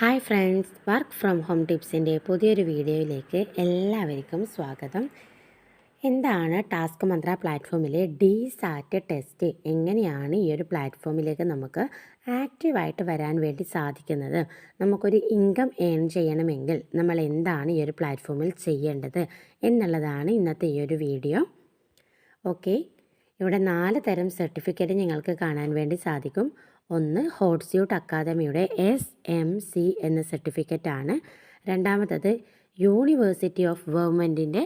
Hi friends work from home ടിപ്സിന്റെ പുതിയൊരു വീഡിയോയിലേക്ക് എല്ലാവർക്കും സ്വാഗതം. എന്താണ് ടാസ്ക് മന്ത്ര പ്ലാറ്റ്ഫോമിലെ ഡി സാറ്റ് ടെസ്റ്റ് എങ്ങനെയാണ് ഈ ഒരു പ്ലാറ്റ്ഫോമിലേക്ക് നമുക്ക് ആക്റ്റീവായിട്ട് വരാൻ വേണ്ടി സാധിക്കുന്നത്? നമുക്കൊരു ഇൻകം ഏൺ ചെയ്യണമെങ്കിൽ നമ്മൾ എന്താണ് ഈ ഒരു പ്ലാറ്റ്ഫോമിൽ ചെയ്യേണ്ടത് എന്നുള്ളതാണ് ഇന്നത്തെ ഈ ഒരു വീഡിയോ. ഓക്കെ ഇവിടെ നാല് തരം സർട്ടിഫിക്കറ്റ് നിങ്ങൾക്ക് കാണാൻ വേണ്ടി സാധിക്കും. ഒന്ന് ഹോട്ട്സ്യൂട്ട് അക്കാദമിയുടെ എസ് എം സി എന്ന സർട്ടിഫിക്കറ്റാണ്. രണ്ടാമത്തത് യൂണിവേഴ്സിറ്റി ഓഫ് ഗവൺമെന്റിന്റെ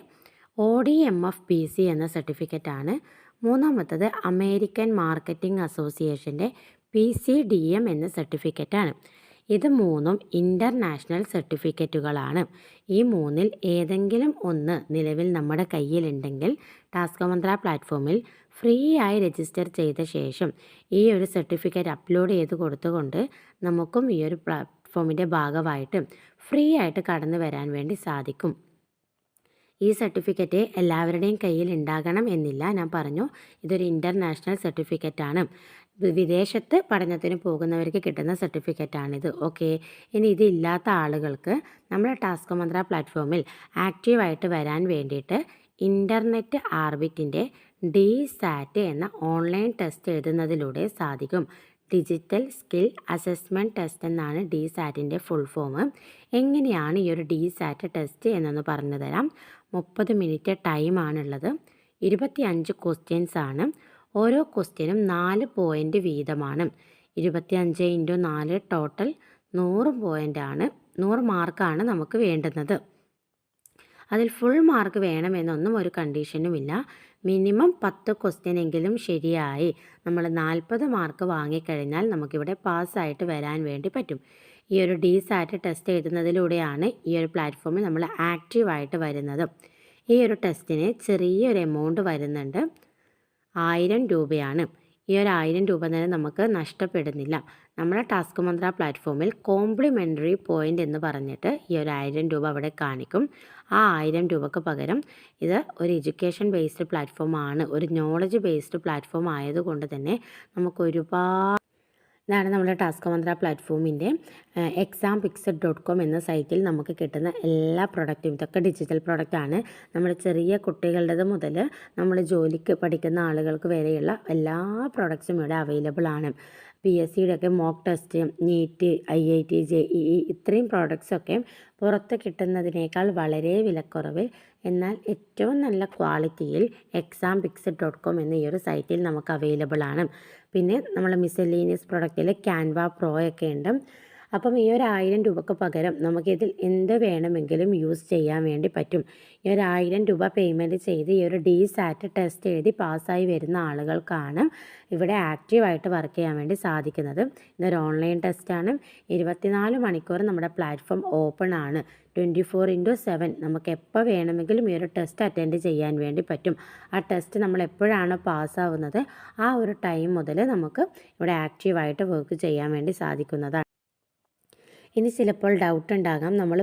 O D M F P C എന്ന സർട്ടിഫിക്കറ്റാണ്. മൂന്നാമത്തത് അമേരിക്കൻ മാർക്കറ്റിംഗ് അസോസിയേഷന്റെ പി സി ഡി എം എന്ന സർട്ടിഫിക്കറ്റാണ്. ഇത് മൂന്നും ഇന്റർനാഷണൽ സർട്ടിഫിക്കറ്റുകളാണ് ഈ മൂന്നിൽ ഏതെങ്കിലും ഒന്ന് നിലവിൽ നമ്മുടെ കയ്യിലുണ്ടെങ്കിൽ ടാസ്ക് മന്ത്ര പ്ലാറ്റ്ഫോമിൽ ഫ്രീ ആയി രജിസ്റ്റർ ചെയ്ത ശേഷം ഈ ഒരു സർട്ടിഫിക്കറ്റ് അപ്ലോഡ് ചെയ്ത് കൊടുത്തുകൊണ്ട് നമുക്കും ഈ ഒരു പ്ലാറ്റ്ഫോമിന്റെ ഭാഗമായിട്ട് ഫ്രീ ആയിട്ട് കടന്നു വരാൻ വേണ്ടി സാധിക്കും. ഈ സർട്ടിഫിക്കറ്റ് എല്ലാവരുടെയും കയ്യിൽ ഉണ്ടാകണം എന്നില്ല. ഞാൻ പറഞ്ഞു ഇതൊരു ഇന്റർനാഷണൽ സർട്ടിഫിക്കറ്റാണ് വിദേശത്ത് പഠനത്തിന് പോകുന്നവർക്ക് കിട്ടുന്ന സർട്ടിഫിക്കറ്റാണിത്. ഓക്കെ? ഇനി ഇതില്ലാത്ത ആളുകൾക്ക് നമ്മുടെ ടാസ്ക് മന്ത്ര പ്ലാറ്റ്ഫോമിൽ ആക്റ്റീവായിട്ട് വരാൻ വേണ്ടിയിട്ട് ഇന്റർനെറ്റ് ആർബിറ്റിന്റെ ഡി സാറ്റ് എന്ന ഓൺലൈൻ ടെസ്റ്റ് എഴുതുന്നതിലൂടെ സാധിക്കും. ഡിജിറ്റൽ സ്കിൽ അസസ്മെന്റ് ടെസ്റ്റ് എന്നാണ് ഡി സാറ്റിന്റെ ഫുൾ ഫോം. എങ്ങനെയാണ് ഈ ഒരു ഡി സാറ്റ് ടെസ്റ്റ് എന്നൊന്ന് പറഞ്ഞു തരാം മുപ്പത് മിനിറ്റ് ടൈമാണുള്ളത്. ഇരുപത്തി അഞ്ച് ക്വസ്റ്റ്യൻസ് ആണ് ഓരോ ക്വസ്റ്റ്യനും നാല് പോയിന്റ് വീതമാണ്. ഇരുപത്തിയഞ്ച് ഇന്റു നാല് ടോട്ടൽ നൂറ് പോയിന്റാണ് നൂറ് മാർക്കാണ് നമുക്ക് വേണ്ടുന്നത്. അതിൽ ഫുൾ മാർക്ക് വേണമെന്നൊന്നും ഒരു കണ്ടീഷനുമില്ല. മിനിമം പത്ത് ക്വസ്റ്റ്യൻ എങ്കിലും ശരിയായി നമ്മൾ നാൽപ്പത് മാർക്ക് വാങ്ങിക്കഴിഞ്ഞാൽ നമുക്കിവിടെ പാസ്സായിട്ട് വരാൻ വേണ്ടി പറ്റും. ഈ ഒരു ഡി സാറ്റ് ടെസ്റ്റ് എഴുതുന്നതിലൂടെയാണ് ഈ ഒരു പ്ലാറ്റ്ഫോമിൽ നമ്മൾ ആക്റ്റീവായിട്ട് വരുന്നത്. ഈ ഒരു ടെസ്റ്റിന് ചെറിയൊരു എമൗണ്ട് വരുന്നുണ്ട്. ആയിരം രൂപയാണ്. ഈ ഒരു ആയിരം രൂപ തന്നെ നമുക്ക് നഷ്ടപ്പെടുന്നില്ല. നമ്മുടെ ടാസ്ക് മന്ത്ര പ്ലാറ്റ്ഫോമിൽ കോംപ്ലിമെന്ററി പോയിന്റ് എന്ന് പറഞ്ഞിട്ട് ഈ ഒരു ആയിരം രൂപ അവിടെ കാണിക്കും. ആ ആയിരം രൂപക്ക് പകരം ഇത് ഒരു എഡ്യൂക്കേഷൻ ബേസ്ഡ് പ്ലാറ്റ്ഫോമാണ്. ഒരു നോളജ് ബേസ്ഡ് പ്ലാറ്റ്ഫോം ആയതുകൊണ്ട് തന്നെ നമുക്ക് ഒരുപാട് ഇതാണ് നമ്മുടെ ടാസ്ക് മന്ത്ര പ്ലാറ്റ്ഫോമിന്റെ എക്സാം പിക്സഡ് ഡോട്ട് കോം എന്ന സൈറ്റിൽ നമുക്ക് കിട്ടുന്ന എല്ലാ പ്രൊഡക്റ്റും ഇതൊക്കെ ഡിജിറ്റൽ പ്രൊഡക്റ്റാണ് നമ്മുടെ ചെറിയ കുട്ടികളുടേത് മുതൽ നമ്മൾ ജോലിക്ക് പഠിക്കുന്ന ആളുകൾക്ക് വരെയുള്ള എല്ലാ പ്രൊഡക്ട്സും ഇവിടെ അവൈലബിൾ ആണ്. പി എസ് സിയുടെ ഒക്കെ mock test NEET I I T J E E ഇത്രയും പ്രോഡക്റ്റ്സൊക്കെ പുറത്ത് കിട്ടുന്നതിനേക്കാൾ വളരെ വിലക്കുറവിൽ എന്നാൽ ഏറ്റവും നല്ല ക്വാളിറ്റിയിൽ എക്സാം പിക്സ് ഡോട്ട് കോം എന്ന ഈ ഒരു സൈറ്റിൽ നമുക്ക് അവൈലബിൾ ആണ്. പിന്നെ നമ്മൾ മിസലീനിയസ് പ്രൊഡക്റ്റിൽ ക്യാൻവ പ്രോ ഒക്കെ ഉണ്ട്. അപ്പം ഈ ഒരു ആയിരം രൂപക്ക് പകരം നമുക്കിതിൽ എന്ത് വേണമെങ്കിലും യൂസ് ചെയ്യാൻ വേണ്ടി പറ്റും. ഈ ഒരു ആയിരം രൂപ പേയ്മെന്റ് ചെയ്ത് ഈ ഒരു ഡി സാറ്റ് ടെസ്റ്റ് എഴുതി പാസ്സായി വരുന്ന ആളുകൾക്കാണ് ഇവിടെ ആക്റ്റീവായിട്ട് വർക്ക് ചെയ്യാൻ വേണ്ടി സാധിക്കുന്നത്. ഇതൊരു ഓൺലൈൻ ടെസ്റ്റാണ് ഇരുപത്തിനാല് മണിക്കൂർ നമ്മുടെ പ്ലാറ്റ്ഫോം ഓപ്പൺ ആണ്. ട്വന്റി ഫോർ ഇന്റു സെവൻ നമുക്ക് എപ്പോൾ വേണമെങ്കിലും ഈ ഒരു ടെസ്റ്റ് അറ്റൻഡ് ചെയ്യാൻ വേണ്ടി പറ്റും. ആ ടെസ്റ്റ് നമ്മൾ എപ്പോഴാണ് പാസ്സാവുന്നത് ആ ഒരു ടൈം മുതൽ നമുക്ക് ഇവിടെ ആക്റ്റീവായിട്ട് വർക്ക് ചെയ്യാൻ വേണ്ടി സാധിക്കുന്നതാണ്. ഇനി ചിലപ്പോൾ ഡൗട്ട് ഉണ്ടാകാം. നമ്മൾ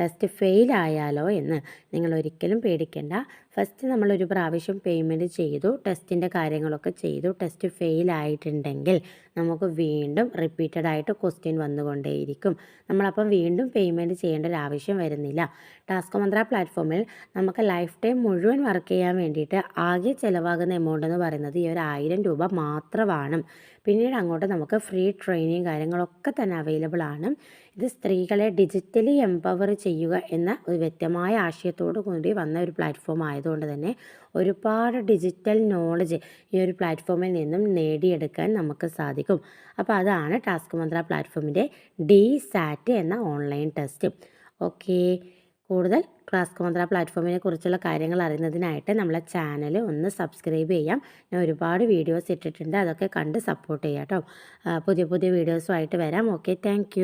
ടെസ്റ്റ് ഫെയിൽ ആയാലോ എന്ന്. നിങ്ങൾ ഒരിക്കലും പേടിക്കേണ്ട. ഫസ്റ്റ് നമ്മൾ ഒരു പ്രാവശ്യം പേയ്മെന്റ് ചെയ്തു ടെസ്റ്റിന്റെ കാര്യങ്ങളൊക്കെ ചെയ്തു ടെസ്റ്റ് ഫെയിൽ ആയിട്ടുണ്ടെങ്കിൽ നമുക്ക് വീണ്ടും റിപ്പീറ്റഡ് ആയിട്ട് ക്വസ്റ്റ്യൻ വന്നുകൊണ്ടേയിരിക്കും. നമ്മളപ്പം വീണ്ടും പേയ്മെന്റ് ചെയ്യേണ്ട ഒരു ആവശ്യം വരുന്നില്ല. ടാസ്ക് മന്ത്ര പ്ലാറ്റ്ഫോമിൽ നമുക്ക് ലൈഫ് ടൈം മുഴുവൻ വർക്ക് ചെയ്യാൻ വേണ്ടിയിട്ട് ആകെ ചിലവാകുന്ന എമൗണ്ട് എന്ന് പറയുന്നത് ഈ ഒരു ആയിരം രൂപ മാത്രമാണ്. പിന്നീട് അങ്ങോട്ട് നമുക്ക് ഫ്രീ ട്രെയിനിങ് കാര്യങ്ങളൊക്കെ തന്നെ അവൈലബിൾ ആണ്. ഇത് സ്ത്രീകളെ ഡിജിറ്റലി എംപവർ ചെയ്യുക എന്ന ഒരു വ്യക്തമായ ആശയത്തോടു കൂടി വന്ന ഒരു പ്ലാറ്റ്ഫോം ആയതുകൊണ്ട് തന്നെ ഒരുപാട് ഡിജിറ്റൽ നോളജ് ഈ ഒരു പ്ലാറ്റ്ഫോമിൽ നിന്നും നേടിയെടുക്കാൻ നമുക്ക് സാധിക്കും. അപ്പോൾ അതാണ് ടാസ്ക് മന്ത്ര പ്ലാറ്റ്ഫോമിന്റെ ഡി സാറ്റ് എന്ന ഓൺലൈൻ ടെസ്റ്റ് ഓക്കെ കൂടുതൽ ക്ലാസ് മന്ത്ര പ്ലാറ്റ്ഫോമിനെ കുറിച്ചുള്ള കാര്യങ്ങൾ അറിയുന്നതിനായിട്ട് നമ്മളെ ചാനൽ ഒന്ന് സബ്സ്ക്രൈബ് ചെയ്യാം. ഞാൻ ഒരുപാട് വീഡിയോസ് ഇട്ടിട്ടുണ്ട്. അതൊക്കെ കണ്ട് സപ്പോർട്ട് ചെയ്യാം കേട്ടോ പുതിയ പുതിയ വീഡിയോസുമായിട്ട് വരാം. Okay thank